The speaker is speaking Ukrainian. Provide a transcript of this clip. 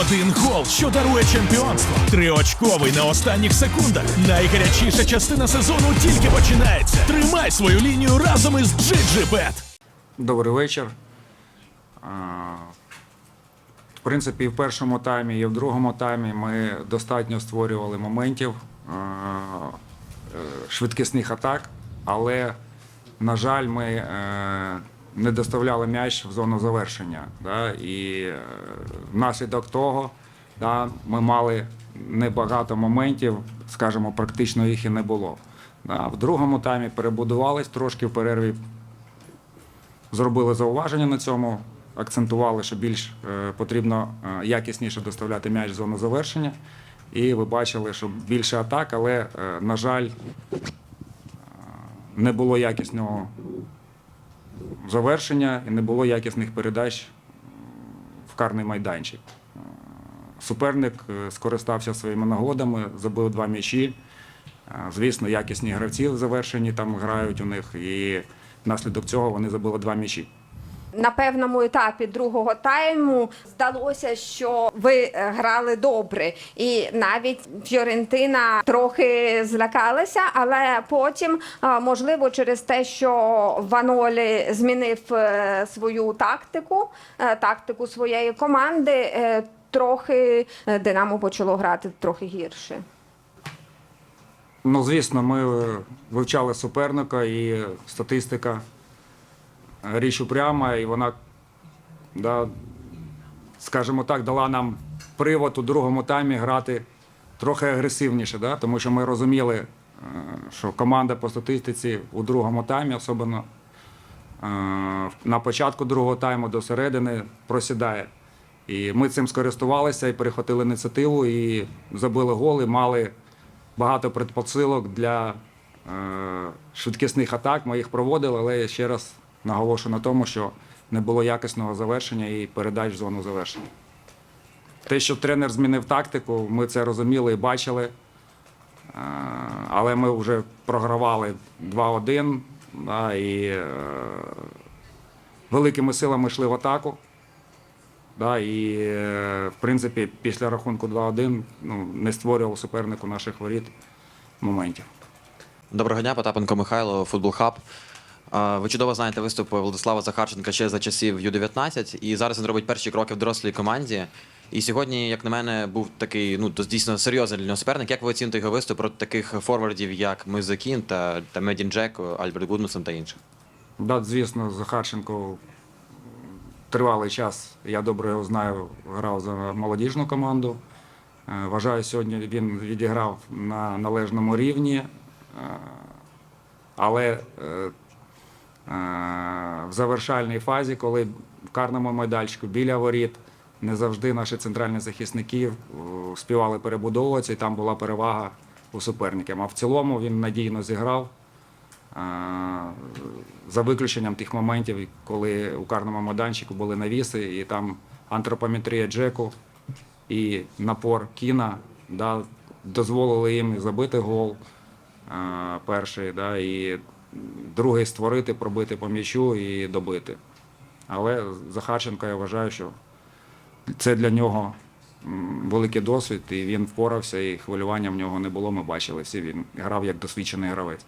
Один гол, що дарує чемпіонство. Триочковий на останніх секундах. Найгарячіша частина сезону тільки починається. Тримай свою лінію разом із GGBet. Добрий вечір. В принципі, і в першому таймі, і в другому таймі ми достатньо створювали моментів, е, швидкісних атак, але, на жаль, ми е, не доставляли м'яч в зону завершення. Да? І е, внаслідок того да, ми мали небагато моментів, скажімо, практично їх і не було. Да? В другому таймі перебудувались трошки в перерві зробили зауваження на цьому, акцентували, що більш е, потрібно е, якісніше доставляти м'яч в зону завершення. І ви бачили, що більше атак, але, на жаль, не було якісного завершення і не було якісних передач в карний майданчик. Суперник е, скористався своїми нагодами, забив два м'ячі. Е, Звісно, якісні гравці в завершенні там грають у них, і внаслідок цього вони забили два м'ячі. На певному етапі другого тайму здалося, що ви е, грали добре, і навіть Фіорентина трохи злякалася, але потім, е, можливо, через те, що Ванолі змінив е, свою тактику, тактику своєї команди, трохи Динамо почало грати трохи гірше. Ну, звісно, ми вивчали суперника і статистика річ упряма, і вона, да, скажімо так, дала нам привод у другому таймі грати трохи агресивніше, да, тому що ми розуміли, е, що команда по статистиці у другому таймі, особливо е, на початку другого тайму до середини, просідає. І ми цим скористувалися і перехватили ініціативу, і забили гол, і мали багато предпосилок для е, швидкісних атак. Ми їх проводили, але ще раз наголошую на тому, що не було якісного завершення і передач в зону завершення. Те, що тренер змінив тактику, ми це розуміли і бачили. Е, але ми вже програвали 2-1 да, і е, великими силами йшли в атаку. Да, і, е, в принципі, після рахунку 2-1 ну, не створював супернику наших воріт моментів. Доброго дня, Потапенко Михайло, Футбол Хаб. Ви чудово знаєте виступ Владислава Захарченка ще за часів Ю-19, і зараз він робить перші кроки в дорослій команді. І сьогодні, як на мене, був такий ну дійсно серйозний для нього суперник. Як ви оціните його виступ проти таких форвардів, як Мизакін та, та Медін Джеко, Альберт Гудмусен та інших? Да, звісно, Захарченко тривалий час, я добре його знаю, грав за молодіжну команду. Е, Вважаю, сьогодні він відіграв на належному рівні, е, але е, в завершальній фазі, коли в карному майданчику біля воріт, не завжди наші центральні захисники е, співали перебудовуватися, і там була перевага у суперників. А в цілому він надійно зіграв. Е, За виключенням тих моментів, коли у карному майданчику були навіси, і там антропометрія Джеку і напор Кіна да, дозволили їм забити гол е, перший, да, і другий створити, пробити по м'ячу і добити. Але Захарченко, я вважаю, що це для нього великий досвід, і він впорався, і хвилювання в нього не було. Ми бачили всі. Він грав як досвідчений гравець.